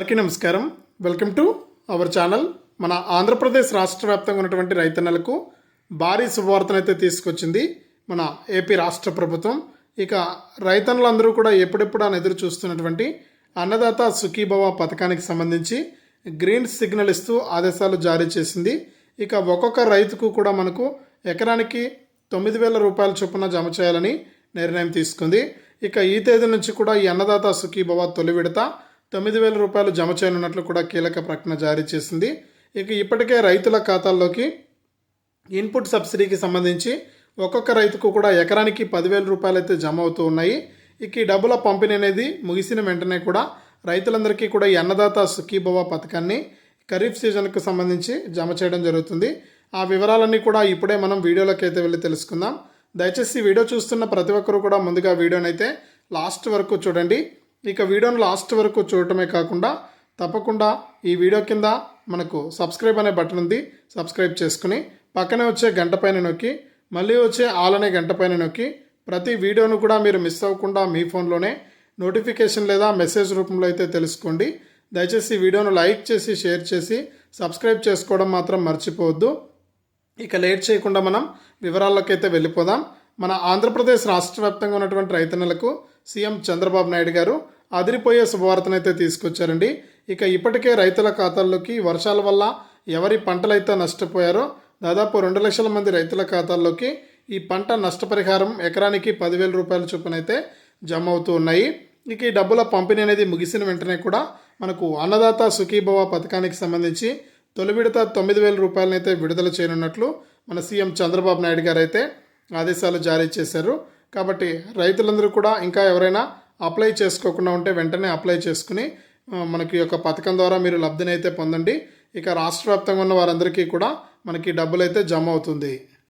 అందరికీ నమస్కారం. Welcome to our channel మన ఆంధ్రప్రదేశ్ రాష్ట్ర వ్యాప్తంగా ఉన్నటువంటి రైతన్నలకు భారీ శుభవార్తనైతే తీసుకొచ్చింది మన ఏపీ రాష్ట్ర ప్రభుత్వం. ఇక రైతన్నులందరూ కూడా ఎప్పుడెప్పుడు అని ఎదురు చూస్తున్నటువంటి అన్నదాత సుఖీభవ పథకానికి సంబంధించి గ్రీన్ సిగ్నల్ ఇస్తూ ఆదేశాలు జారీ చేసింది. ఇక ఒక్కొక్క రైతుకు కూడా మనకు ఎకరానికి తొమ్మిది వేల రూపాయల చొప్పున జమ చేయాలని నిర్ణయం తీసుకుంది. ఇక ఈ తేదీ నుంచి కూడా ఈ అన్నదాత సుఖీభవ తొలి విడత తొమ్మిది వేల రూపాయలు జమ చేయనున్నట్లు కూడా కీలక ప్రకటన జారీ చేసింది. ఇక ఇప్పటికే రైతుల ఖాతాల్లోకి ఇన్పుట్ సబ్సిడీకి సంబంధించి ఒక్కొక్క రైతుకు కూడా ఎకరానికి పదివేల రూపాయలు అయితే జమ అవుతూ ఉన్నాయి. ఇక ఈ డబ్బుల పంపిణీ అనేది ముగిసిన వెంటనే కూడా రైతులందరికీ కూడా ఈ అన్నదాత సుఖీభవ పథకాన్ని ఖరీఫ్ సీజన్కు సంబంధించి జమ చేయడం జరుగుతుంది. ఆ వివరాలన్నీ కూడా ఇప్పుడే మనం వీడియోలోకి అయితే వెళ్ళి తెలుసుకుందాం. దయచేసి వీడియో చూస్తున్న ప్రతి ఒక్కరు కూడా ముందుగా వీడియోనైతే అయితే లాస్ట్ వరకు చూడండి. ఇక వీడియోను లాస్ట్ వరకు చూడటమే కాకుండా తప్పకుండా ఈ వీడియో కింద మనకు సబ్స్క్రైబ్ అనే బటన్ ఉంది. సబ్స్క్రైబ్ చేసుకుని పక్కనే వచ్చే గంట పైన నొక్కి మళ్ళీ వచ్చే ఆల్ అనే గంట పైన నొక్కి ప్రతి వీడియోను కూడా మీరు మిస్ అవ్వకుండా మీ ఫోన్లోనే నోటిఫికేషన్ లేదా మెసేజ్ రూపంలో అయితే తెలుసుకోండి. దయచేసి వీడియోను లైక్ చేసి షేర్ చేసి సబ్స్క్రైబ్ చేసుకోవడం మాత్రం మర్చిపోవద్దు. ఇక లేట్ చేయకుండా మనం వివరాల్లోకి అయితే వెళ్ళిపోదాం. మన ఆంధ్రప్రదేశ్ రాష్ట్ర వ్యాప్తంగా ఉన్నటువంటి రైతన్నలకు సీఎం చంద్రబాబు నాయుడు గారు అదిరిపోయే శుభవార్తనైతే తీసుకొచ్చారండి. ఇక ఇప్పటికే రైతుల ఖాతాల్లోకి వర్షాల వల్ల ఎవరి పంటలైతే నష్టపోయారో దాదాపు రెండు లక్షల మంది రైతుల ఖాతాల్లోకి ఈ పంట నష్టపరిహారం ఎకరానికి పదివేల రూపాయల చొప్పున అయితే జమ అవుతూ ఉన్నాయి. ఇక ఈ డబ్బుల పంపిణీ అనేది ముగిసిన వెంటనే కూడా మనకు అన్నదాత సుఖీభవ పథకానికి సంబంధించి తొలి విడత తొమ్మిది వేల రూపాయలనైతే విడుదల చేయనున్నట్లు మన సీఎం చంద్రబాబు నాయుడు గారు అయితే ఆదేశాలు జారీ చేశారు. కాబట్టి రైతులందరూ కూడా ఇంకా ఎవరైనా అప్లై చేసుకోకుండా ఉంటే వెంటనే అప్లై చేసుకుని మనకి యొక్క పథకం ద్వారా మీరు లబ్ధిని అయితే పొందండి. ఇక రాష్ట్ర వ్యాప్తంగా ఉన్న వారందరికీ కూడా మనకి డబ్బులు అయితే జమ అవుతుంది.